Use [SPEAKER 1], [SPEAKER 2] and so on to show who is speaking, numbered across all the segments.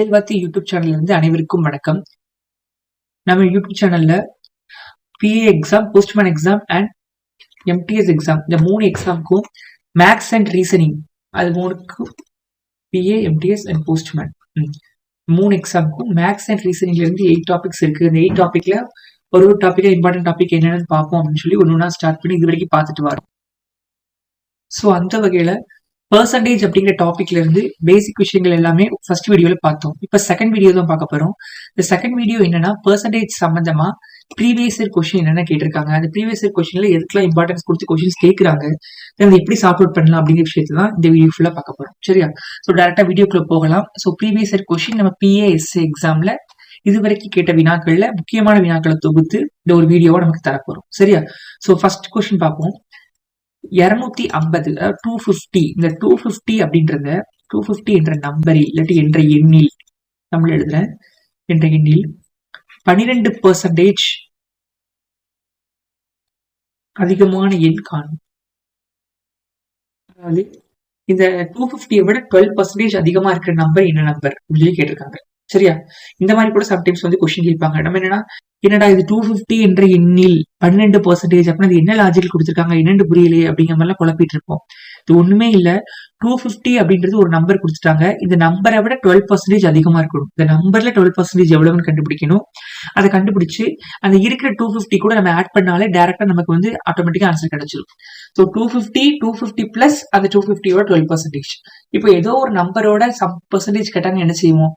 [SPEAKER 1] செல்வாத்தி YouTube channel இருந்து அனைவருக்கும் வணக்கம். நம்ம யூடியூப் சேனல்ல PA exam postman exam and MTS exam இந்த மூணு எக்ஸாமுக்கும் மேக்ஸ் அண்ட் ரீசனிங் அது மூணுக்கும் பிஏ எம்டிஎஸ் அண்ட் போஸ்ட்மேன் மூணு எக்ஸாமுக்கும் மேக்ஸ் அண்ட் ரீசனிங்ல இருந்து எயிட் டாபிக்ஸ் இருக்கு. இந்த எயிட் டாபிக்ல ஒரு ஒரு டாபிக்ல இம்பார்ட்டன்ட் டாபிக் என்னென்னு பார்ப்போம் அப்படின்னு சொல்லி ஒன்று ஒன்றா ஸ்டார்ட் பண்ணி இது வரைக்கும் பார்த்துட்டு வரோம். ஸோ அந்த வகையில பர்சன்டேஜ் அப்படிங்கிற டாபிக்ல இருந்து பேசிக் விஷயங்கள் எல்லாமே ஃபர்ஸ்ட் வீடியோல பார்த்தோம். இப்போ செகண்ட் வீடியோ தான் பார்க்க போறோம். இந்த செகண்ட் வீடியோ என்னன்னா பர்சன்டேஜ் சம்பந்தமா ப்ரீவியஸ் இயர் கொஸ்டின் என்னென்ன கேட்டிருக்காங்க? அந்த ப்ரீவியஸ் இயர் கொஸ்டின்ல எதுக்குலாம் இம்பார்ட்டன்ஸ் கொடுத்து கொஸ்டின்ஸ் கேட்கறாங்க? அதை எப்படி சார்ட் பண்ணலாம் அப்படிங்கிற விஷயத்தை தான் இந்த வீடியோ ஃபுல்லா பார்க்க போறோம். சரியா? ஸோ டேரக்டா வீடியோக்குள்ள போகலாம். ஸோ ப்ரீவியஸ் இயர் கொஸ்டின் நம்ம பிஏஎஸ் எக்ஸாம்ல இதுவரைக்கும் கேட்ட வினாக்கள்ல முக்கியமான வினாக்களை தொகுத்து இந்த ஒரு வீடியோவை நமக்கு தரப்போறோம். சரியா? ஸோ ஃபர்ஸ்ட் கொஸ்டின் பார்ப்போம். இருநூத்தி ஐம்பது டூ ஃபிஃப்டி இந்த டூ ஃபிஃப்டி அப்படின்றத டூ ஃபிஃப்டி என்ற நம்பரில் இல்லாட்டி என்ற எண்ணில் தமிழ் எழுதுறேன் என்ற எண்ணில் பனிரெண்டு பர்சன்டேஜ் அதிகமான எண் காணும் அதாவது இந்த டூ ஃபிஃப்டியை விட டுவெல் பர்சன்டேஜ் அதிகமா இருக்கிற நம்பர் என்ன நம்பர் அப்படின்னு கேட்டிருக்காங்க. சரியா? இந்த மாதிரி கூட சம்டைம்ஸ் வந்து கொஸ்டின் கேட்பாங்க. நம்ம என்னன்னா என்னடா இது டூ ஃபிஃப்டி என்ற எண்ணில் பன்னெண்டு பர்சன்டேஜ் அப்படின்னா அது என்ன லாஜிக் கொடுத்துருக்காங்க? என்னென்னு புரியலையே அப்படிங்கிற மாதிரிலாம் குழப்பிட்டு இருப்போம். இது ஒண்ணுமே இல்ல. டூ ஃபிஃப்டி அப்படின்றது ஒரு நம்பர் கொடுத்துட்டாங்க. இந்த நம்பரை விட டுவெல் பர்சன்டேஜ் அதிகமா இருக்கணும். இந்த நம்பர்ல டுவெல் பர்சன்டேஜ் எவ்வளவுன்னு கண்டுபிடிக்கணும். அதை கண்டுபிடிச்சு அந்த இருக்கிற டூ ஃபிஃப்டி கூட நம்ம ஆட் பண்ணாலே டேரக்டா நமக்கு வந்து ஆட்டோமேட்டிக்கா ஆன்சர் கிடைச்சிடும் so two fifty two fifty plus அந்த டூ ஃபிஃப்டியோட டுவெல் பர்சன்டேஜ் இப்போ ஏதோ ஒரு நம்பரோட சம் பர்சன்டேஜ் கேட்டாங்க என்ன செய்வோம்?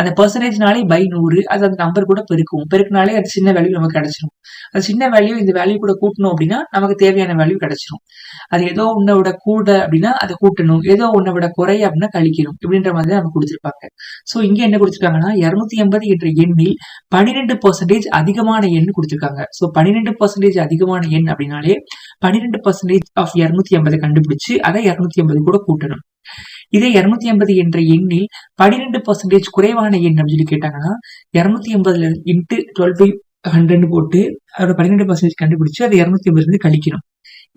[SPEAKER 1] அந்த பர்சன்டேஜ்னாலே பை நூறு. அது அந்த நம்பர் கூட பெருக்கும். பெருக்கினாலே அது சின்ன வேல்யூ நமக்கு கிடைச்சிரும். அது சின்ன வேல்யூ இந்த வேல்யூ கூட கூட்டணும் அப்படின்னா நமக்கு தேவையான வேல்யூ கிடைச்சிரும். அது ஏதோ உன்னை விட கூட அப்படின்னா அதை கூட்டணும். ஏதோ உன்னை விட குறை அப்படின்னா கழிக்கணும். இப்படின்ற மாதிரி தான் நம்ம கொடுத்துருப்பாங்க. ஸோ இங்க என்ன கொடுத்துருக்காங்கன்னா இருநூத்தி எண்பது என்ற எண்ணில் பன்னிரெண்டு பர்சன்டேஜ் அதிகமான எண் கொடுத்துருக்காங்க. ஸோ பன்னிரெண்டு பர்சன்டேஜ் அதிகமான எண் அப்படின்னாலே பன்னிரெண்டு பர்சன்டேஜ் ஆஃப் இரநூத்தி ஐம்பது கண்டுபிடிச்சு அதை இரநூத்தி எண்பது கூட கூட்டணும். இதே இருநூத்தி ஐம்பது என்ற எண்ணில் பனிரெண்டு பர்சன்டேஜ் குறைவான எண் அப்படின்னு சொல்லி கேட்டாங்கன்னா இருநூத்தி ஐம்பதுல இன்ட்டு டுவெல் பை போட்டு அதோட பன்னிரெண்டு பர்சன்டேஜ் கண்டுபிடிச்சு அதை இருநூத்தி ஐம்பதுலேருந்து இருந்து கழிக்கணும்.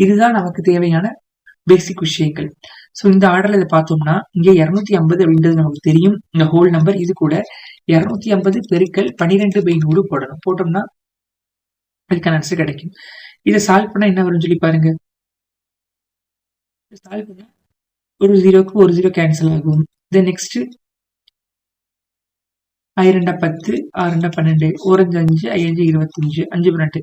[SPEAKER 1] இதுதான் நமக்கு தேவையான பேசிக் விஷயங்கள். ஸோ இந்த ஆர்டர்ல இதை பார்த்தோம்னா இங்கே இரநூத்தி ஐம்பது அப்படின்றது நமக்கு தெரியும். இந்த ஹோல் நம்பர் இது கூட இரநூத்தி ஐம்பது பெருக்கல் பன்னிரெண்டு பை நூறு போடணும். போட்டோம்னா இதுக்கான ஆன்சர் கிடைக்கும். இதை சால்வ் பண்ணா என்ன வரும்னு சொல்லி பாருங்க. சால்வ் பண்ணா ஒரு ஜீரோக்கு ஒரு ஜீரோ கேன்சல் ஆகும். தென் நெக்ஸ்ட் ஐரெண்டா பத்து ஆறுண்டா பன்னெண்டு ஓரஞ்சு அஞ்சு ஐயஞ்சு இருபத்தஞ்சு அஞ்சு பன்னெண்டு.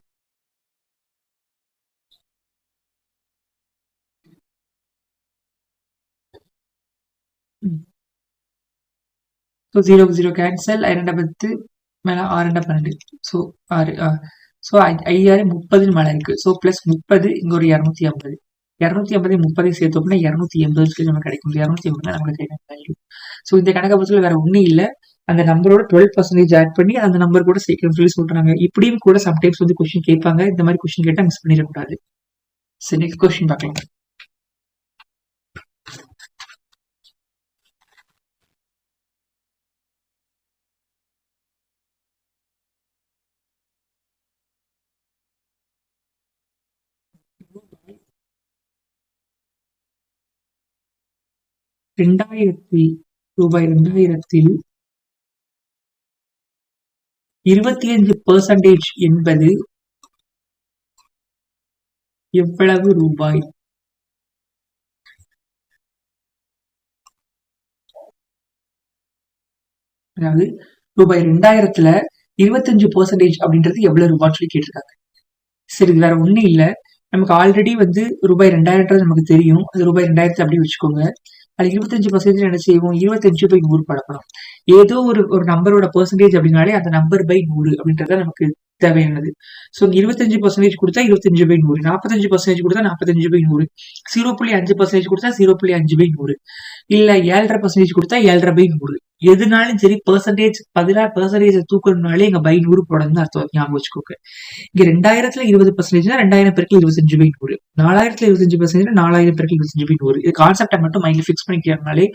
[SPEAKER 1] ஸோ ஜீரோக்கு ஜீரோ கேன்சல் ஐரெண்டா பத்து மேலே ஆறுண்டா பன்னெண்டு. ஸோ ஆறு ஸோ ஐயாயிரம் முப்பதுன்னு மேலே இருக்கு. ஸோ ப்ளஸ் முப்பது இங்கே ஒரு இரநூத்தி ஐம்பது. இரநூத்தி ஐம்பது சேர்த்து அப்படின்னா இரநூத்தி எண்பது நமக்கு கிடைக்கும். இரநூத்தி எண்பது நமக்கு கிடைக்கும் வேல்யூ ஸோ இந்த கணக்கை பொறுத்தவரை வேற ஒன்றும் இல்லை. அந்த நம்பரோட டுவெல் பர்சன்டேஜ் ஆட் பண்ணி அந்த நம்பர் கூட சேர்க்கணும்னு சொல்லி சொல்றாங்க. இப்படியும் கூட சம்டைம்ஸ் வந்து கொஸ்டின் கேட்பாங்க. இந்த மாதிரி கொஸ்டின் கேட்டால் மிஸ் பண்ணிடக்கூடாது. சரி நெக்ஸ்ட் கொஸ்டின் பார்க்கலாம். ரெண்டாயிரத்தி ரூபாய் ரெண்டாயிரத்தில் இருபத்தி அஞ்சு பெர்சன்டேஜ் என்பது எவ்வளவு ரூபாய்? அதாவது ரூபாய் ரெண்டாயிரத்துல இருபத்தஞ்சு பெர்சன்டேஜ் அப்படின்றது எவ்வளவு ரூபான்னு சொல்லி கேட்டிருக்காங்க. சரி இது வேற ஒண்ணும் இல்ல. நமக்கு ஆல்ரெடி வந்து ரூபாய் ரெண்டாயிரம்ன்றது நமக்கு தெரியும். அது ரூபாய் ரெண்டாயிரத்து அப்படி வச்சுக்கோங்க. அது இருபத்தஞ்சு பர்சன்டேஜ் என்ன செய்வோம்? இருபத்தஞ்சு பை நூறு பழக்கணும் ஏதோ ஒரு ஒரு நம்பரோட பர்சன்டேஜ் அப்படின்னாலே அந்த நம்பர் பை நூறு அப்படின்றத நமக்கு தேவையானது. ஸோ இருபத்தஞ்சு பர்சன்டேஜ் கொடுத்தா இருபத்தஞ்சு பை நூறு நாற்பத்தஞ்சு பர்சன்டேஜ் கொடுத்தா நாற்பத்தஞ்சு பை நூறு ஜீரோ புள்ளி அஞ்சு பர்சன்டேஜ் கொடுத்தா ஜீரோ புள்ளி அஞ்சு பை நூறு இல்ல ஏழரை பர்சன்டேஜ் கொடுத்தா ஏழரை பை நூறு. எதுனாலும் சரி பெர்சன்டேஜ் பதினாறு பெர்சன்டேஜ் தூக்கணும்னாலே எங்க பை நூறு போடணும்னு அர்த்தம். ஞாபகம் வச்சுக்கோங்க. இங்க ரெண்டாயிரத்துல இருபது பர்சன்டேஜ்னா ரெண்டாயிரம் பேருக்கு இருபத்தஞ்சு பை நூறு. நாலாயிரத்துல இருபத்தஞ்சு பர்சன்டேஜ் நாலாயிரம் பேருக்கு இருபத்தஞ்சு பை நூறு. இது கான்செப்டை மட்டும் மைண்ட்ல ஃபிக்ஸ் பண்ணிக்கிறனாலே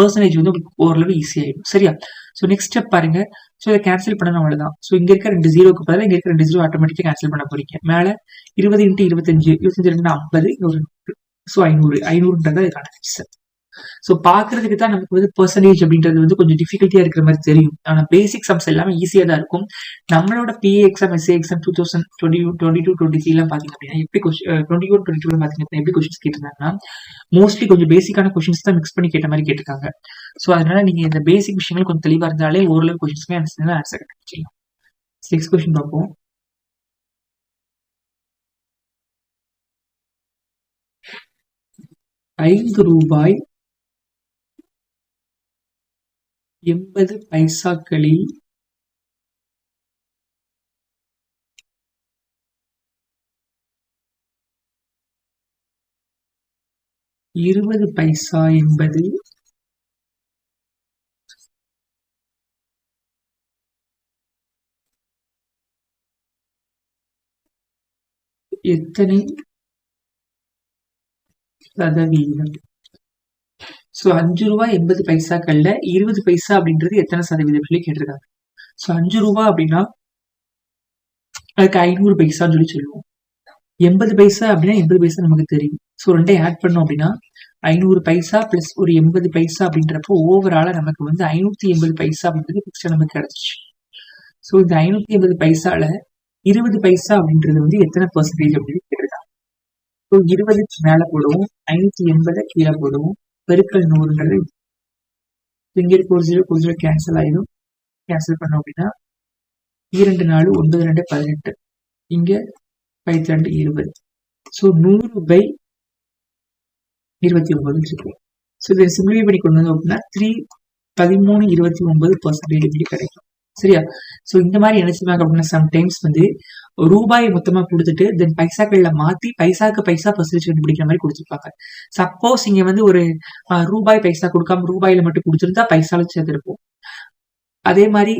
[SPEAKER 1] பர்சன்டேஜ் வந்து ஓரளவு ஈஸி ஆயிடும். சரியா? ஸோ நெக்ஸ்ட் ஸ்டெப் பாருங்க. ஸோ இதை கேன்சல் பண்ணணும் அவ்வளவுதான். ஸோ இங்க இருக்க ரெண்டு ஜீரோக்கு பதிலாக இங்க இருக்க ரெண்டு ஜீரோ ஆட்டோமேட்டிக்கா கேன்சல் பண்ண போறீங்க. மேல இருபது இன்ட்டு இருபத்தஞ்சு இருபத்தஞ்சு ரெண்டு ஐம்பது ஒரு ஸோ ஐநூறு. ஐநூறுன்றது இதுக்கான ஆன்சர் ஸோ பாக்குறதுக்கு தான் நமக்கு வந்து பர்சன்டேஜ் அப்படின்றது வந்து கொஞ்சம் டிஃபிகல்ட்டியா இருக்கிற மாதிரி தெரியும். ஆனா பேசிக் சம்ஸ் எல்லாமே ஈஸியா தான் இருக்கும். நம்மளோட PA exam SA exam two thousand twenty twenty two twenty three எல்லாம் பாத்தீங்க அப்படின்னா எப்படி டுவெண்ட்டி ஒன் டுவெண்ட்டி டூ பாத்தீங்க எப்படி கொஸ்டின்ஸ் கேட்டிருந்தாங்கன்னா மோஸ்ட்லி கொஞ்சம் பேசிக்கான கொஸ்டின்ஸ் தான் மிக்ஸ் பண்ணி கேட்ட மாதிரி கேட்டிருக்காங்க. ஸோ அதனால நீங்க இந்த பேசிக் விஷயங்கள் கொஞ்சம் தெளிவா இருந்தாலே ஓரளவு கொஸ்டின்ஸ்மே ஆன்சர் கண்டுபிடிச்சிடலாம் நெக்ஸ்ட் கொஸ்டின் பார்ப்போம். ஐந்து ரூபாய் எண்பது பைசாக்களில் இருபது பைசா என்பது எத்தனை சதவீதம்? ஸோ அஞ்சு ரூபாய் எண்பது பைசாக்கள்ல இருபது பைசா அப்படின்றது எத்தனை சதவீதம் சொல்லி கேட்டிருக்காங்க. ஸோ அஞ்சு ரூபா அப்படின்னா அதுக்கு ஐநூறு பைசான்னு சொல்லி சொல்லுவோம். எண்பது பைசா அப்படின்னா எண்பது பைசா நமக்கு தெரியும். ஸோ ரெண்டையும் ஆட் பண்ணோம் அப்படின்னா ஐநூறு பைசா பிளஸ் ஒரு எண்பது பைசா அப்படின்றப்போ ஓவரால நமக்கு வந்து ஐநூத்தி எண்பது பைசா அப்படின்றது பிக்சர் நமக்கு கிடைச்சிச்சு ஸோ இந்த ஐநூத்தி எண்பது பைசால இருபது பைசா அப்படின்றது வந்து எத்தனை பர்சன்டேஜ் அப்படின்னு கேட்டிருக்காங்க. ஸோ இருபதுக்கு மேல போடுவோம் ஐநூத்தி எண்பதை கீழே போடுவோம். பெருக்கல் நூறுன்றது இங்க இருக்க ஒரு ஜீரோ ஒரு ஜீரோ கேன்சல் ஆயிடும். கேன்சல் பண்ணோம் அப்படின்னா இரண்டு நாலு ஒன்பது ரெண்டு பதினெட்டு. இங்க பைத்து ரெண்டு இருபது. ஸோ நூறு பை இருபத்தி ஒன்பது இருக்கு. ஸோ இதை சிம்பிளிஃபை பண்ணி கொண்டு வந்தோம் அப்படின்னா த்ரீ பதிமூணு இருபத்தி ஒன்பது பர்சன்டேஜ் இப்படி கிடைக்கும். சரியா? ஸோ இந்த மாதிரி என்ன செய்வாங்க அப்படின்னா சம்டைம்ஸ் வந்து ரூபாயை மொத்தமா கொடுத்துட்டு தென் பைசாக்கள்ல மாத்தி பைசாக்கு பைசா பர்சன்டேஜ் கண்டுபிடிக்கிற மாதிரி கொடுத்துருப்பாங்க. சப்போஸ் இங்க வந்து ஒரு ரூபாய் பைசா கொடுக்காம ரூபாயில மட்டும் கொடுத்துருந்தா பைசால சேர்த்திருப்போம் அதே மாதிரி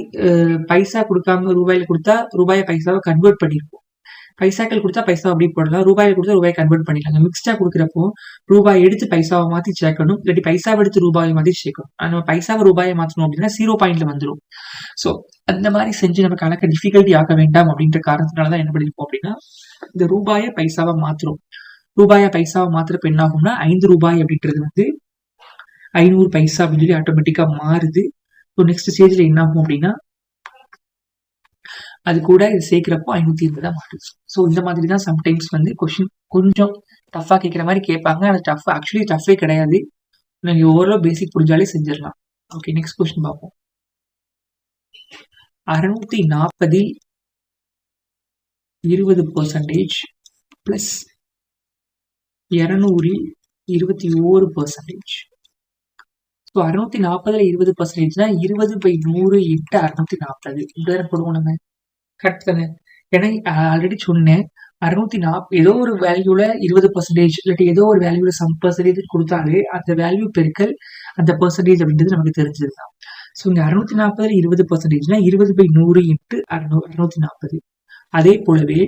[SPEAKER 1] பைசா கொடுக்காம ரூபாயில கொடுத்தா ரூபாயை பைசாவை கன்வெர்ட் பண்ணிருப்போம். பைசாக்கள் கொடுத்தா பைசா அப்படி போடலாம். ரூபாயில கொடுத்தா ரூபாய் கன்வெர்ட் பண்ணிக்கலாம். மிக்ஸ்டா கொடுக்குறப்போ ரூபாய் எடுத்து பைசாவை மாத்தி சேர்க்கணும் இல்லாட்டி பைசாவை எடுத்து ரூபாயை மாத்தி சேர்க்கணும் நம்ம பைசாவை ரூபாயை மாற்றணும் அப்படின்னா ஜீரோ பாயிண்ட்ல வந்துடும் ஸோ அந்த மாதிரி செஞ்சு நம்ம கணக்கு டிஃபிகல்ட்டி ஆக வேண்டாம் அப்படின்ற காரணத்தினால தான் என்ன பண்ணிருப்போம் அப்படின்னா இந்த ரூபாயை பைசாவை மாத்துறோம். ரூபாயை பைசாவை மாத்திரப்ப என்ன ஆகும்னா ஐந்து ரூபாய் அப்படின்றது வந்து ஐநூறு பைசா அப்படின்னு சொல்லி ஆட்டோமேட்டிக்கா மாறுது. ஸோ நெக்ஸ்ட் ஸ்டேஜ்ல என்ன ஆகும் அப்படின்னா அது கூட இது சேர்க்கிறப்போ ஐநூத்தி தான் மாறுது ஸோ இந்த மாதிரி தான் சம்டைம்ஸ் வந்து கொஷின் கொஞ்சம் டஃப்பாக கேட்குற மாதிரி கேட்பாங்க. அது டஃப் ஆக்சுவலி டஃபே கிடையாது. நீங்க ஓரளவு பேசிக் புரிஞ்சாலே செஞ்சிடலாம். ஓகே நெக்ஸ்ட் கொஸ்டின் பார்ப்போம். அறுநூத்தி நாற்பதில் இருபது பர்சன்டேஜ் பிளஸ் இரநூறில் இருபத்தி ஓரு பர்சன்டேஜ் ஸோ அறுநூத்தி நாற்பதுல இருபது பர்சன்டேஜ்னா இருபது பை நூறு எட்டு அறுநூத்தி நாற்பது இப்படி போடுவோம் நம்ம? கரெக்ட் தானே? ஏன்னா ஆல்ரெடி சொன்னேன் அறுநூத்தி நாப் ஏதோ ஒரு வேல்யூல இருபது பர்சன்டேஜ் இல்லாட்டி ஏதோ ஒரு வேல்யூல சம் பர்சன்டேஜ் கொடுத்தாலே அந்த வேல்யூ பெருக்கல் அந்த பர்சன்டேஜ் அப்படின்றது நமக்கு தெரிஞ்சதுதான் ஸோ இங்க அறுநூத்தி நாற்பதுல இருபது பர்சன்டேஜ்னா இருபது பை நூறு இன்ட்டு அறுநூ அறுநூத்தி நாற்பது அதே போலவே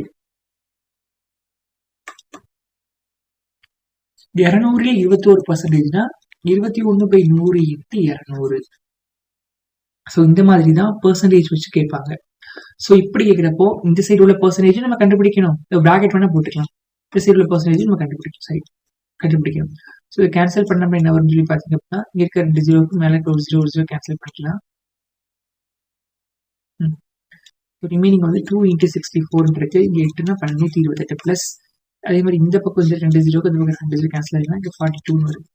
[SPEAKER 1] இருநூறுல இருபத்தி ஒரு பர்சன்டேஜ்னா இருபத்தி ஒண்ணு பை நூறு இன்ட்டு இருநூறு. ஸோ இந்த மாதிரி தான் பர்சன்டேஜ் வச்சு கேட்பாங்க. ஸோ இப்படி கேட்குறப்போ இந்த சைடு உள்ள பர்சன்டேஜ் நம்ம கண்டுபிடிக்கணும். ப்ராக்கெட் வேணா போட்டுக்கலாம். இந்த சைடு உள்ள பர்சன்டேஜ் நம்ம கண்டுபிடிக்கணும் சரி கண்டுபிடிக்கணும். ஸோ இதை கேன்சல் பண்ண என்ன வரும்னு சொல்லி பார்த்தீங்க அப்படின்னா இருக்க ரெண்டு ஜீரோக்கு மேலே ஒரு ஜீரோ ஒரு ஜீரோ கேன்சல் பண்ணிக்கலாம் ரிமைனிங் வந்து டூ இன்ட்டு சிக்ஸ்டி ஃபோர்னு இருக்கு. இங்கே எட்டுனா பன்னூத்தி இருபத்தெட்டு ப்ளஸ் அதே மாதிரி இந்த பக்கம் வந்து ரெண்டு ஜீரோக்கு இந்த பக்கம் ரெண்டு ஜீரோ கேன்சல் ஆகிடலாம் இங்கே ஃபார்ட்டி டூன்னு வரும்.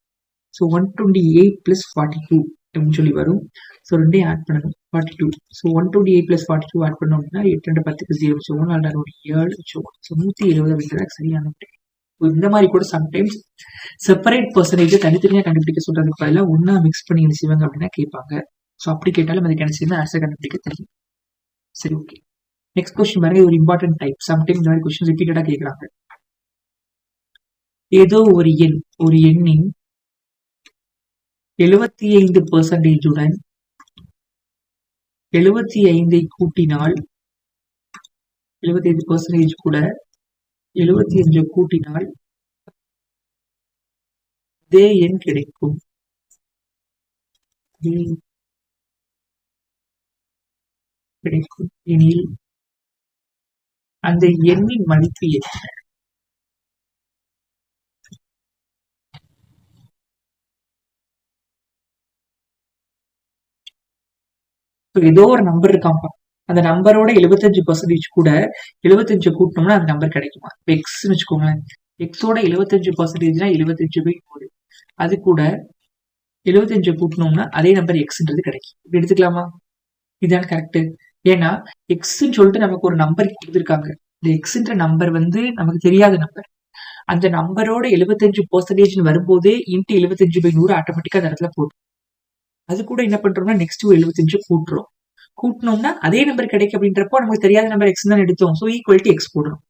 [SPEAKER 1] So one twenty eight plus forty two அப்படின்னு சொல்லி வரும். ஸோ ரெண்டையும் ஆட் பண்ணணும். Forty two so one twenty eight plus forty two add பண்ணோம் அப்படின்னா எட்டு ரெண்டு பத்துக்கு ஜீரோ வச்சு ஒன்று நாலு ஒரு ஏழு. வச்சு ஸோ நூற்றி எழுபது அப்படின்றது சரியான விடை. இந்த மாதிரி கூட சம்டைம்ஸ் செப்பரேட் பர்சன்டேஜ் தனித்தனியாக கண்டுபிடிக்க சொல்றதுக்கு பதிலாக ஒன்றா மிக்ஸ் பண்ணி என்ன செய்வாங்க அப்படின்னா கேட்பாங்க. ஸோ அப்படி கேட்டாலும் அது என்ன செய்யணும்? கண்டுபிடிக்க தெரியும். சரி ஓகே நெக்ஸ்ட் கொஸ்டின் பாருங்க. இது ஒரு இம்பார்ட்டன்ட் டைப் சம்டைம் இந்த மாதிரி கொஸ்டின் ரிப்பீட்டடாக கேட்குறாங்க. ஏதோ ஒரு எண். ஒரு எண்ணின் எழுபத்தி ஐந்து பெர்சன்டேஜுடன் எழுபத்தி ஐந்தை கூட்டினால் எழுபத்தி ஐந்து பெர்சன்டேஜ் கூட எழுபத்தி அஞ்சு கூட்டினால் அதே எண் கிடைக்கும். கிடைக்கும். எனில் அந்த எண்ணின் மதிப்பு என்ன? ஸோ ஏதோ ஒரு நம்பர் இருக்காம்ப்பா. அந்த நம்பரோட எழுபத்தஞ்சு பர்சன்டேஜ் கூட எழுபத்தஞ்சு கூட்டினோம்னா அந்த நம்பர் கிடைக்குமா? இப்போ எக்ஸ்ன்னு வச்சுக்கோங்களேன். எக்ஸோட எழுபத்தஞ்சு பர்சன்டேஜ்னா எழுபத்தஞ்சு பை நூறு அது கூட எழுபத்தஞ்சு கூட்டினோம்னா அதே நம்பர் எக்ஸ்ன்றது கிடைக்கும். இப்படி எடுத்துக்கலாமா? இதுதான் கரெக்ட் ஏன்னா எக்ஸ்ன்னு சொல்லிட்டு நமக்கு ஒரு நம்பர் கொடுத்துருக்காங்க. இந்த எக்ஸ்ன்ற நம்பர் வந்து நமக்கு தெரியாத நம்பர் அந்த நம்பரோட எழுபத்தஞ்சு பர்சன்டேஜ்னு வரும்போதே இன்ட்டு எழுபத்தஞ்சு பை நூறு ஆட்டோமேட்டிக்காக அந்த இடத்துல போடும். அது கூட என்ன பண்றோம்னா நெக்ஸ்ட் எழுபத்தஞ்சு கூட்டுறோம். கூட்டினோம்னா அதே நம்பர் கிடைக்கும் அப்படின்றப்போ நமக்கு தெரியாத நம்பர் எக்ஸ் தான் எடுத்தோம். ஸோ ஈக்குவாலிட்டி எக்ஸ் போடுறோம்.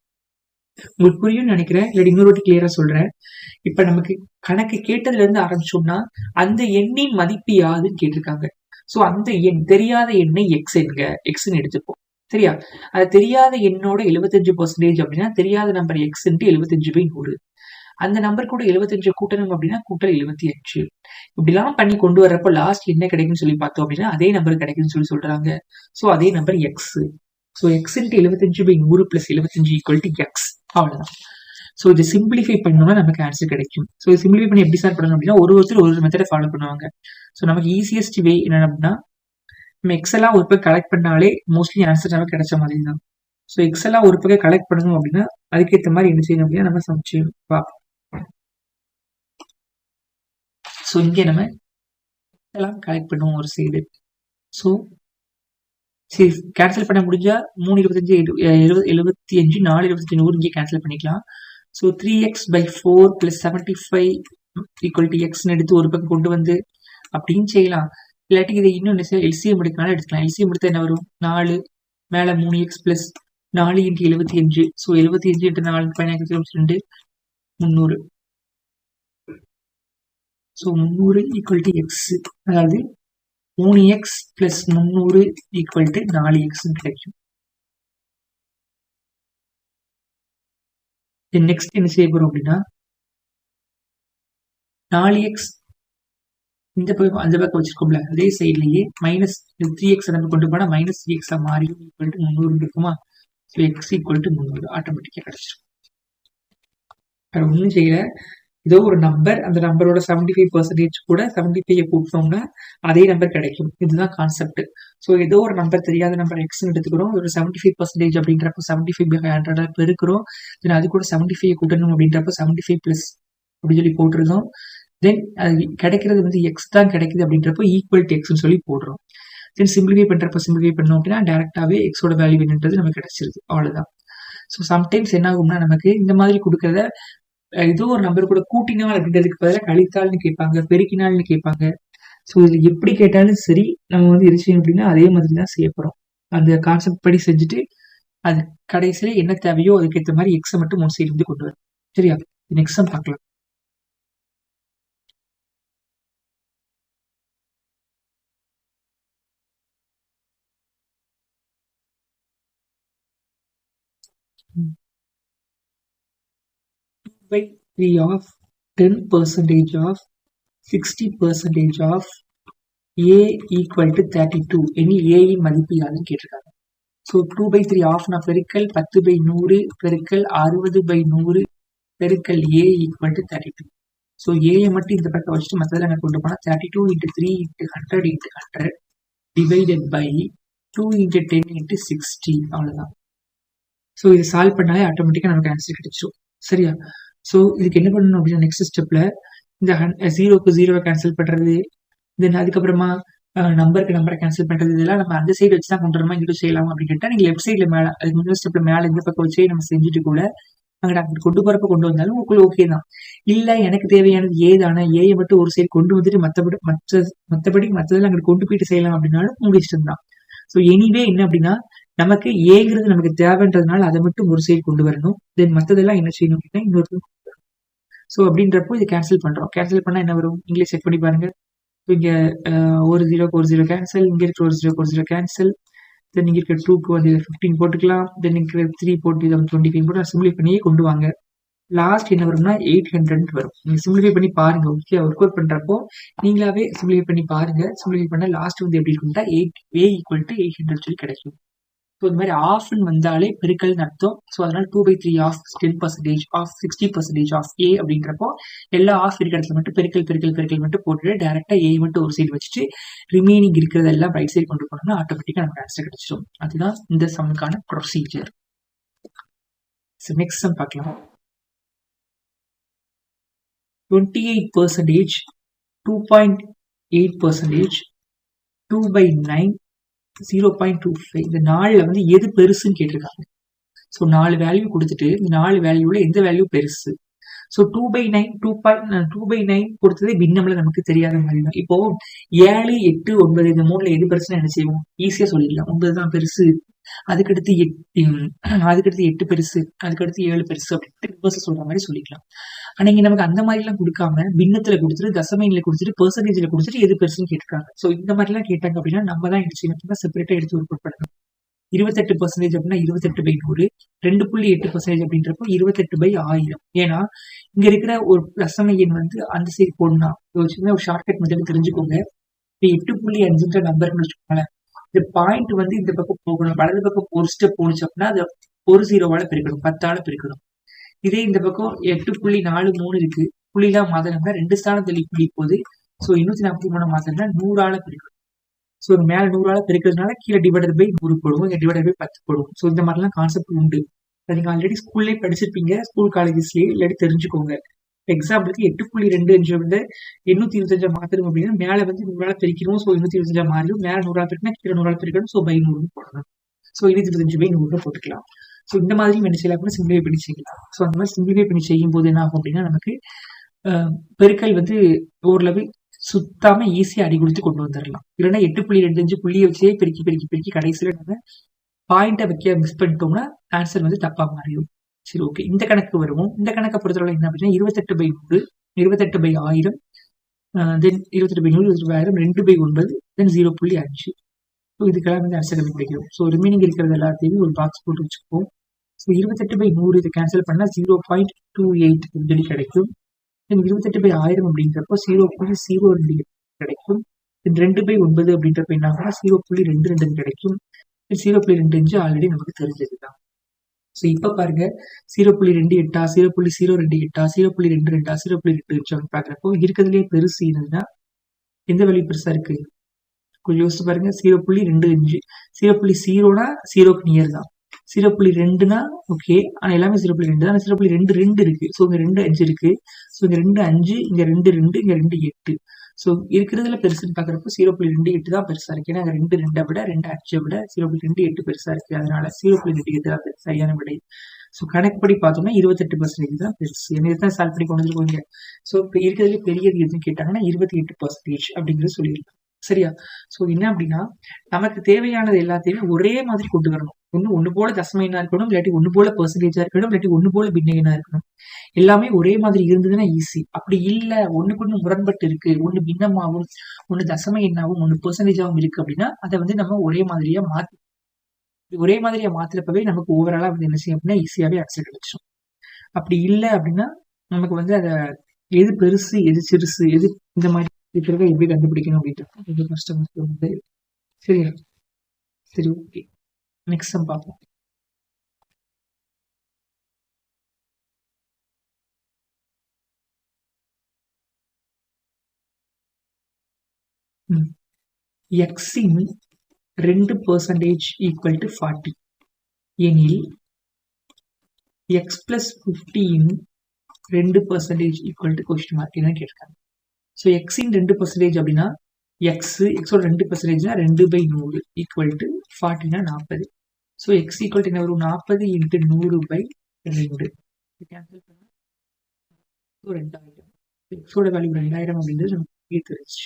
[SPEAKER 1] உங்களுக்கு புரியும்னு நினைக்கிறேன். இல்லை இன்னொரு வாட்டி கிளியரா சொல்றேன். இப்ப நமக்கு கணக்கு கேட்டதுல இருந்து ஆரம்பிச்சோம்னா அந்த எண்ணின் மதிப்பு யாதுன்னு கேட்டிருக்காங்க. ஸோ அந்த எண் தெரியாத எண்ணை எக்ஸ் என்க. எக்ஸ்ன்னு எடுத்துப்போம். சரியா? அது தெரியாத எண்ணோட எழுபத்தஞ்சு பர்சன்டேஜ் அப்படின்னா தெரியாத நம்பர் எக்ஸ் எழுபத்தஞ்சு பை நூறு. அந்த நம்பர் கூட எழுபத்தஞ்சு கூட்டணும் அப்படின்னா கூட்டல் எழுபத்தி அஞ்சு. இப்படிலாம் பண்ணி கொண்டு வரப்போ லாஸ்ட் என்ன கிடைக்கும்னு சொல்லி பார்த்தோம் அப்படின்னா அதே நம்பர் கிடைக்கும்னு சொல்லி சொல்றாங்க. ஸோ அதே number x so x into எழுபத்தஞ்சு பை நூறு பிளஸ் எழுபத்தஞ்சு ஈக்குவல் டு எக்ஸ் அவ்வளவுதான். ஸோ இது சிம்பிளிஃபை பண்ணோம்னா நமக்கு ஆன்சர் கிடைக்கும். ஸோ சிம்பிளிஃபை பண்ணி எப்படி சார் பண்ணணும் அப்படின்னா ஒரு ஒருத்தர் ஒரு மெத்தடை ஃபாலோ பண்ணுவாங்க. ஸோ நமக்கு ஈஸியஸ்ட் வே என்ன அப்படின்னா நம்ம எக்ஸெல்லாம் ஒரு பக்கம் கலெக்ட் பண்ணாலே மோஸ்ட்லி ஆன்சர் நமக்கு கிடைச்ச மாதிரி தான் ஸோ எக்ஸெல்லாம் ஒரு பக்கம் கலெக்ட் பண்ணணும் அப்படின்னா அதுக்கேற்ற மாதிரி என்ன செய்யணும் அப்படின்னா நம்ம சமைச்சு பார்ப்போம். ஸோ இங்கே நம்ம எல்லாம் கலெக்ட் பண்ணுவோம் ஒரு சைடு ஸோ சரி கேன்சல் பண்ண முடிஞ்சால் மூணு இருபத்தஞ்சு எழுபது எழுபத்தி அஞ்சு நாலு இருபத்தஞ்சு நூறு இங்கே கேன்சல் பண்ணிக்கலாம். So three x by four plus seventy five equal to எக்ஸ்னு எடுத்து ஒரு பக்கம் கொண்டு வந்து அப்படின்னு செய்யலாம். இல்லாட்டி இதை இன்னும் எல்சிஎம் எடுக்கனாலும் எடுத்துக்கலாம். எல்சிஎம் எடுத்தா என்ன வரும்? நாலு மேலே மூணு எக்ஸ் ப்ளஸ் நாலு இன்ட்டு எழுபத்தி அஞ்சு ஸோ எழுபத்தி அஞ்சு இன்ட்டு நாலு பதினஞ்சு ரெண்டு முந்நூறு. ஸோ முந்நூறு ஈக்குவல் டு எக்ஸ் அதாவது மூணு எக்ஸ் பிளஸ் முந்நூறு ஈக்குவல் டு நாலு எக்ஸ்னு கிடைக்கும். நெக்ஸ்ட் என்ன செய்ய போகிறோம் அப்படின்னா நாலு எக்ஸ் இந்த பக்கம் அந்த பக்கம் வச்சிருக்கோம்ல அதே சைட்லயே மைனஸ் த்ரீ எக்ஸ் நம்ம கொண்டு போனால் மைனஸ் த்ரீ எக்ஸாக மாறி ஈக்குவல் டு முந்நூறு இருக்குமா? ஸோ எக்ஸ் ஈக்குவல் டு முந்நூறு ஆட்டோமேட்டிக்காக கிடச்சிருக்கும் வேறு ஒன்றும் செய்யலை. ஏதோ ஒரு நம்பர் அந்த நம்பரோட செவன்டி ஃபைவ் பர்சன்டேஜ் கூட செவன்டி ஃபைவ் கூட்டினோம்னா அதே நம்பர் கிடைக்கும். இதுதான் கான்செப்ட் ஸோ ஏதோ ஒரு நம்பர் தெரியாத நம்பர் எக்ஸ்னு எடுத்துக்கிறோம். ஒரு செவன்டி ஃபைவ் பர்சன்டேஜ் அப்படின்றப்போ செவன்டி ஃபைவ் பை ஹண்ட்ரட் பெருக்கிறோம். தென் அது கூட செவன்டி ஃபைவ் கூட்டணும் அப்படின்றப்போ செவன்டி ஃபைவ் பிளஸ் அப்படின்னு சொல்லி போட்டிருந்தோம். தென் அது கிடைக்கிறது வந்து எக்ஸ் தான் கிடைக்குது அப்படின்றப்போ ஈக்குவல் டு எக்ஸ்னு சொல்லி போடுறோம். தென் சிம்பிளிஃபை பண்றப்ப சிம்பிளிஃபை பண்ணோம் அப்படின்னா டேரெக்டாகவே எக்ஸோட வேல்யூ என்னன்றது நமக்கு கிடைச்சிருது. அவ்வளோதான் ஸோ சம்டைம்ஸ் என்ன ஆகும்னா நமக்கு இந்த மாதிரி கொடுக்கறத ஏதோ ஒரு நம்பர் கூட கூட்டினால் அப்படின்றதுக்கு பதிலாக கழித்தால்னு கேட்பாங்க பெருக்கினால்னு கேட்பாங்க. ஸோ இதில் எப்படி கேட்டாலும் சரி நம்ம வந்து எது செய்யணும் அப்படின்னா அதே மாதிரி தான் செய்ய போகிறோம் அந்த கான்செப்ட் படி செஞ்சுட்டு அது கடைசியில் என்ன தேவையோ அதுக்கேற்ற மாதிரி எக்ஸை மட்டும் ஒன் சைடு வந்து கொண்டு வரும் சரியா? நெக்ஸ்ட் பார்க்கலாம். By 3 of 10 percentage of 60 percentage of a equal to 32 any a இன் மதிப்பு யாருன்னு கேட்டிருக்காங்க? So two by three of நான் பெருக்கல் பத்து பை நூறு பெருக்கல் அறுபது பை நூறு பெருக்கல் a equal to thirty two so ஏயை மட்டும் இந்த பக்கம் வச்சுட்டு மற்றதில் எனக்கு கொண்டு போனால் thirty two into three into hundred into hundred divided by two into ten into sixty அவ்வளோதான் ஸோ இது சால்வ் பண்ணாலே ஆட்டோமேட்டிக்காக நமக்கு ஆன்சர் கிடைச்சிடும் சரியா? ஸோ இதுக்கு என்ன பண்ணணும் அப்படின்னா நெக்ஸ்ட் ஸ்டெப்ல இந்த ஜீரோக்கு ஜீரோவை கேன்சல் பண்றது தென் அதுக்கப்புறமா நம்பருக்கு நம்பரை கேன்சல் பண்றது இதெல்லாம் நம்ம அந்த சைடு வச்சு தான் கொண்டு வரமா இங்கிட்ட செய்யலாம் அப்படின்னு கேட்டால் நீங்கள் லெஃப்ட் சைடில் மேலே அதுக்கு முன்னாடி ஸ்டெப்ல மேலே இந்த பக்கம் வச்சே நம்ம செஞ்சுட்டு கூட அங்கே டாக்டர் கொண்டு போகிறப்ப கொண்டு வந்தாலும் உங்களுக்கு ஓகே தான். இல்லை எனக்கு தேவையானது ஏதான ஏயை மட்டும் ஒரு சைடு கொண்டு வந்துட்டு மற்றபடி மற்ற மற்றபடி மற்றதெல்லாம் அங்கே கொண்டு போயிட்டு செய்யலாம் அப்படின்னாலும் உங்கள் இஷ்டம் தான் ஸோ எனிவே என்ன அப்படின்னா நமக்கு ஏங்கிறது நமக்கு தேவைன்றதுனால அதை மட்டும் ஒரு சைடு கொண்டு வரணும். தென் மற்றதெல்லாம் என்ன செய்யணும் அப்படின்னா இன்னொரு ஸோ அப்படின்றப்போ இதை கேன்சல் பண்றோம். கேன்சல் பண்ணா என்ன வரும்? இங்கிலீஷ் செக் பண்ணி பாருங்க. இங்க ஒரு ஜீரோக்கு ஒரு ஜீரோ கேன்சல் இங்க இருக்கிற ஒரு ஜீரோக்கு ஒரு ஜீரோ கேன்சல் தென் இங்க இருக்கிற டூக்கு வந்து ஃபிஃப்டீன் போட்டுக்கலாம். தென் இருக்கிற த்ரீ போட்டு இதை டுவெண்ட்டி ஃபைவ் போட்டு சிம்பிளை பண்ணியே கொண்டு வாங்க. லாஸ்ட் என்ன வரும்னா எயிட் ஹண்ட்ரட் வரும். நீங்க சிம்பிளிஃபை பண்ணி பாருங்க ஓகே ஒர்க் அவுட் பண்றப்போ நீங்களாவே சிம்பிளிஃபை பண்ணி பாருங்க. சிம்பிளிஃபை பண்ண லாஸ்ட் வந்து எப்படி இருக்கும்னா eight a equal to eight hundred சொல்லி கிடைக்கும். ஸோ இந்த மாதிரி ஆஃப்னு வந்தாலே பெருக்கல் அர்த்தம். ஸோ அதனால two by three of ten percentage of sixty percentage of a அப்படின்றப்போ எல்லா ஆஃப் இருக்கிற இடத்துல மட்டும் பெருக்கல் பெருக்கல் பெருக்கல் மட்டும் போட்டுட்டு டேரெக்டாக ஏ மட்டும் ஒரு சைடு வச்சுட்டு ரிமைனிங் இருக்கிறதெல்லாம் ரைட் சைடு கொண்டு போனோம்னா ஆட்டோமேட்டிக்காக நமக்கு ஆன்சர் கிடைச்சிடும் அதுதான் இந்த சம்முக்கான ப்ரொசீஜர் ஸோ நெக்ஸ்ட் சம் பார்க்கலாம். Twenty eight percentage two point eight percentage two by nine zero point two five இந்த நாலில் வந்து எது பெருசுன்னு கேட்டிருக்காங்க. ஸோ நாலு வேல்யூ கொடுத்துட்டு இந்த நாலு வேல்யூவில் எந்த வேல்யூ பெருசு? So two by nine two point two by nine கொடுத்ததே பின்னம்ல நமக்கு தெரியாத மாதிரி தான் இப்போ ஏழு எட்டு ஒன்பது இந்த மூணுல எது பெருசுன்னு என்ன செய்வோம்? ஈஸியா சொல்லிடலாம். ஒன்பது தான் பெருசு. அதுக்கடுத்து எட்டு அதுக்கடுத்து எட்டு பெருசு. அதுக்கடுத்து ஏழு பெருசு அப்படின்ட்டு ரிவர்ஸ் சொல்ற மாதிரி சொல்லிக்கலாம். ஆனா இங்க நமக்கு அந்த மாதிரி எல்லாம் கொடுக்காம பின்னத்துல கொடுத்துட்டு தசமையில கொடுத்துட்டு பெர்சன்டேஜ்ல கொடுத்துட்டு எது பெருசுன்னு கேட்டிருக்காங்க. ஸோ இந்த மாதிரி எல்லாம் கேட்டாங்க அப்படின்னா நம்ம தான் எடுத்து செய்யணும் செப்பரேட்டா எடுத்து உருப்படணும் இருபத்தெட்டு பர்சன்டேஜ் அப்படின்னா இருபத்தெட்டு பை நூறு ரெண்டு புள்ளி எட்டு பர்சன்டேஜ் அப்படின்றப்போ இருபத்தெட்டு பை ஆயிரம். ஏன்னா இங்க இருக்கிற ஒரு தசம எண் வந்து அந்த சைடு போடணும்னா ஒரு சின்ன ஒரு ஷார்ட்கட் மெத்தட் தெரிஞ்சுக்கோங்க. இப்போ எட்டு புள்ளி அஞ்சுன்ற நம்பர்னு வச்சுக்கோங்களேன். இந்த பாயிண்ட் வந்து இந்த பக்கம் போகணும். வலது பக்கம் ஒரு ஸ்டெப் போணுச்சு அப்படின்னா அது ஒரு ஜீரோவால பிரிக்கணும். பத்தால பிரிக்கணும். இதே இந்த பக்கம் எட்டு புள்ளி நாலு மூணு இருக்கு. புள்ளிலாம் மாதம்னா ரெண்டு ஸ்தானம் தள்ளி புள்ளி போகுது. ஸோ இன்னூத்தி நாற்பத்தி மூணு மாதம்னா நூறால பிரிக்கணும். ஸோ மேல நூறால பெருக்கிறதுனால கீழே டிவைடட் பை நூறு போடுவோம். இங்கே டிவைடட் பை பத்து போடுவோம். ஸோ இந்த மாதிரிலாம் கான்செப்ட் உண்டு. அது நீங்கள் ஆல்ரெடி ஸ்கூல்லேயே படிச்சிருப்பீங்க. ஸ்கூல் காலேஜஸ்லேயே இல்லாட்டி தெரிஞ்சுக்கோங்க. எக்ஸாம்பிளுக்கு எட்டு புள்ளி ரெண்டு அஞ்சு வந்து எண்ணூத்தி இருபத்தஞ்சா மாத்திரம் அப்படின்னா மேல வந்து நூறால பிரிக்கணும் ஸோ எண்ணூத்தி இருபத்தஞ்சா மாறிடும். மேல நூறால பிரிக்கணும் கீழே நூறால பிரிக்கணும். ஸோ பை நூறு போடணும். ஸோ இருபத்தி இருபத்தஞ்சு பை நூறு போட்டுக்கலாம். ஸோ இந்த மாதிரி என்ன செய்யலாம் கூட சிம்பிளிஃபை பண்ணி செய்யலாம். ஸோ அந்த மாதிரி சிம்பிளிஃபை பண்ணி செய்யும் போது என்ன ஆகும் அப்படின்னா நமக்கு பெருக்கல் வந்து ஓரளவு சுத்தாம ஈஸியா அடி கொடுத்து கொண்டு வந்துடலாம் இல்லைன்னா எட்டு புள்ளி ரெண்டு அஞ்சு புள்ளியை வச்சே பெருக்கி பெருக்கி பெருக்கி கடைசியில நம்ம பாயிண்ட்டை வைக்க மிஸ் பண்ணிட்டோம்னா ஆன்சர் வந்து தப்பா மாறிடும். சரி ஓகே இந்த கணக்கு வருவோம். இந்த கணக்கை பொறுத்தவரை என்ன அப்படின்னா இருபத்தெட்டு பை நூறு இருபத்தெட்டு பை ஆயிரம் தென் இருபத்தெட்டு பை நூறு இருபத்தி ஆயிரம் ரெண்டு பை ஒன்பது தென் ஜீரோ புள்ளி அஞ்சு. ஸோ இதுக்கெல்லாம் வந்து ஆன்சர் கண்டுபிடிக்கிறோம். ஸோ ரிமைனிங் இருக்கிறது எல்லாத்தையும் ஒரு பாக்ஸ் போட்டு வச்சுப்போம் ஸோ இருபத்தெட்டு பை நூறு இதை கேன்சல் பண்ணால் ஜீரோ பாயிண்ட் டூ எயிட் சொல்லி கிடைக்கும். இருபத்தெட்டு பை ஆயிரம் அப்படின்றப்போ ஜீரோ புள்ளி ஜீரோ ரெண்டு கிடைக்கும். ரெண்டு பை ஒன்பது அப்படின்றப்ப என்ன ஆகும்னா ஜீரோ புள்ளி ரெண்டு ரெண்டு கிடைக்கும். ஜீரோ புள்ளி ரெண்டு அஞ்சு ஆல்ரெடி நமக்கு தெரிஞ்சது தான் ஸோ இப்போ பாருங்க. ஜீரோ புள்ளி ரெண்டு எட்டா ஜீரோ புள்ளி ஜீரோ ரெண்டு எட்டா ஜீரோ புள்ளி ரெண்டு ரெண்டா ஜீரோ புள்ளி ரெண்டு அஞ்சு அப்படின்னு பார்க்குறப்போ இருக்கிறதுலேயே பெருசு என்னன்னா எந்த வழி பெருசா இருக்கு? கொஞ்சம் யோசிச்சு பாருங்க. ஜீரோ புள்ளி ரெண்டு அஞ்சு ஜீரோ புள்ளி ஜீரோனா ஜீரோக்கு நியர் தான். ஜீரோ புள்ளி ரெண்டுனா ஓகே ஆனால் எல்லாமே ஜீரோ புள்ளி ரெண்டு தான். ஜீரோ புள்ளி ரெண்டு ரெண்டு இருக்கு. ஸோ இங்கே ரெண்டு அஞ்சு இருக்கு. ஸோ இங்கே ரெண்டு அஞ்சு இங்கே ரெண்டு ரெண்டு இங்கே ரெண்டு எட்டு. ஸோ இருக்கிறதுல பெருசுன்னு பார்க்குறப்போ ஜீரோ புள்ளி ரெண்டு எட்டு தான் பெருசாக இருக்கு. ஏன்னா ரெண்டு ரெண்டை விட ரெண்டு அஞ்சை விட ஜீரோ புள்ளி ரெண்டு எட்டு பெருசாக இருக்கு. அதனால ஜீரோ புள்ளி ரெண்டு எட்டு தான் சரியான விடை. ஸோ கணக்குப்படி பார்த்தோம்னா இருபத்தெட்டு பர்சன்டேஜ் தான் பெருசு. என்ன தான் சால்வ் பண்ணி கொண்டு வந்துருக்கோங்க ஸோ இப்போ இருக்கிறதுல பெரியது எதுன்னு கேட்டாங்கன்னா இருபத்தி எட்டு பர்சன்டேஜ் அப்படிங்கிறது சொல்லியிருக்காங்க. சரியா? ஸோ என்ன அப்படின்னா நமக்கு தேவையானது எல்லாத்தையுமே ஒரே மாதிரி கொண்டு வரணும். ஒன்று ஒன்று போல தசமைனா இருக்கணும் இல்லாட்டி ஒன்று போல பர்சன்டேஜாக இருக்கணும் இல்லாட்டி ஒன்று போல பின்னையனா இருக்கணும். எல்லாமே ஒரே மாதிரி இருந்ததுன்னா ஈஸி அப்படி இல்லை ஒண்ணுக்கு ஒன்று முரண்பட்டு இருக்கு ஒன்று பின்னமாகவும் ஒன்று தசம எண்ணாவும் ஒன்று பெர்சன்டேஜாவும் இருக்கு அப்படின்னா அதை வந்து நம்ம ஒரே மாதிரியா மாத்தி ஒரே மாதிரியா மாத்துறப்பவே நமக்கு ஓவராலா வந்து என்ன செய்யும் அப்படின்னா ஈஸியாவே அக்செப்ட் கிடைச்சிடும் அப்படி இல்லை அப்படின்னா நமக்கு வந்து அதை எது பெருசு எது சிறுசு எது இந்த மாதிரி இருக்க எப்படி கண்டுபிடிக்கணும் அப்படின்றது கொஞ்சம் கஷ்டம் வந்து. சரியா சரி ஓகே நெக்ஸ்ட் சம் பார்ப்போம். எக்ஸின் ரெண்டு பர்சன்டேஜ் ஈக்குவல் டு ஃபார்ட்டி எனில் எக்ஸ் பிளஸ் ஃபிஃப்டின் ரெண்டு percentage equal to question mark என்ன கேட்டிருக்காங்க. ஸோ எக்ஸின் ரெண்டு பர்சன்டேஜ் அப்படின்னா எக்ஸ் எக்ஸோட ரெண்டு பர்சன்டேஜ்னா ரெண்டு பை நூறு ஈக்குவல் டு ஃபார்ட்டினா நாற்பது ஸோ எக்ஸ் ஈக்குவல் டு என்ன வரும்? நாற்பது இன்ட்டு நூறு பை ரெண்டு. கேன்சல் பண்ணால் ரெண்டாயிரம். எக்ஸோட வேல்யூ ரெண்டாயிரம் அப்படின்றது நமக்கு தெரிஞ்சு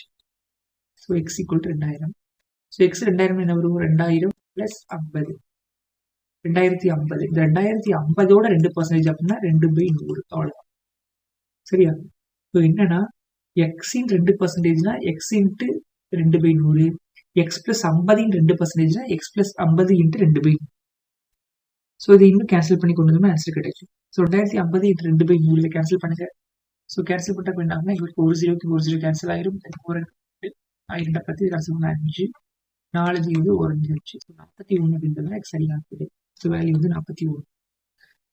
[SPEAKER 1] ஸோ எக்ஸ் ஈக்குவல் டு ரெண்டாயிரம். ஸோ எக்ஸ் ரெண்டாயிரம் என்ன வரும்? ரெண்டாயிரம் பிளஸ் ஐம்பது. ரெண்டாயிரத்தி ஐம்பது. இந்த ரெண்டாயிரத்தி ஐம்பதோட ரெண்டு பர்சன்டேஜ் அப்படின்னா ரெண்டு பை நூறு. அவ்வளோதான் சரியா? ஸோ என்னன்னா எக்ஸின் ரெண்டு பர்சன்டேஜ்னா எக்ஸ் இன்ட்டு ரெண்டு பை நூறு. எக்ஸ் பிளஸ் ஐம்பதின் ரெண்டு பர்சன்டேஜ்னா எக்ஸ் பிளஸ் ஐம்பது இன்ட்டு ரெண்டு பை ஸோ இது இன்னும் கேன்சல் பண்ணி கொண்டு வந்து ஆன்சர் கிடைக்கும். ஸோ ரெண்டாயிரத்தி ஐம்பது இன்ட்டு ரெண்டு பை நூறில் கேன்சல் பண்ணுங்க. ஸோ கேன்சல் பண்ணுறப்ப என்ன இவருக்கு ஒரு ஜீரோக்கு ஒரு ஜீரோ கேன்சல் ஆயிரும். ஒரு ஆயிரம் பத்து கேன்சல் பண்ண அஞ்சு. நாலு ஜீரோ ஒரு அஞ்சு. வச்சு நாற்பத்தி ஒன்று அப்படின்றது எனக்கு சரியாக இருக்குது ஸோ வேல்யூ வந்து நாற்பத்தி ஒன்று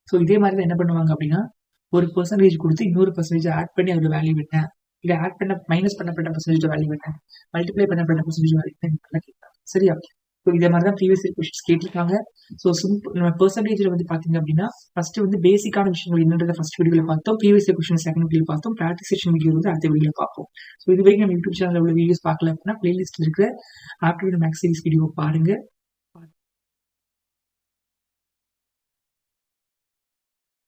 [SPEAKER 1] ஸோ இதே மாதிரி தான் என்ன பண்ணுவாங்க அப்படின்னா ஒரு பர்சன்டேஜ் கொடுத்து இன்னொரு பர்சன்டேஜ் ஆட் பண்ணி அதோட வேல்யூ என்ன இதை ஆட் பண்ண மைனஸ் பண்ணப்பட்ட பர்சன்டேஜ் வேல்யூ என்ன? மல்டிப்ளை பண்ணப்பட்ட பர்சன்டேஜ் வேல்யூ என்ன? கேட்கலாம் சரியா? ஸோ இதே மாதிரி தான் ப்ரீவியஸ் கொஷின்ஸ் கொஸ்டின்ஸ் கேட்டிருக்காங்க. ஸோ சிம்பிள் நம்ம பெர்சன்டேஜில் வந்து பார்த்தீங்க அப்படின்னா ஃபர்ஸ்ட் வந்து பேசிக்கான விஷயங்கள் என்னன்றத ஃபஸ்ட் வீடியோவில் பார்த்தோம். ப்ரீவியஸ் கொஸ்டின் செகண்ட் வீடியோ பார்த்தோம். ப்ராக்டிஸ் செஷன் வீடியோ வந்து அடுத்த வீடியோவில் பார்ப்போம். ஸோ இது வரைக்கும் நம்ம யூடியூப் சேனலில் உள்ள வீடியோஸ் பார்க்கல அப்படின்னா பிளேலிஸ்ட் இருக்கிற ஆப்டிவிட் மேக்ஸ் சீரிஸ் வீடியோ பாருங்கள்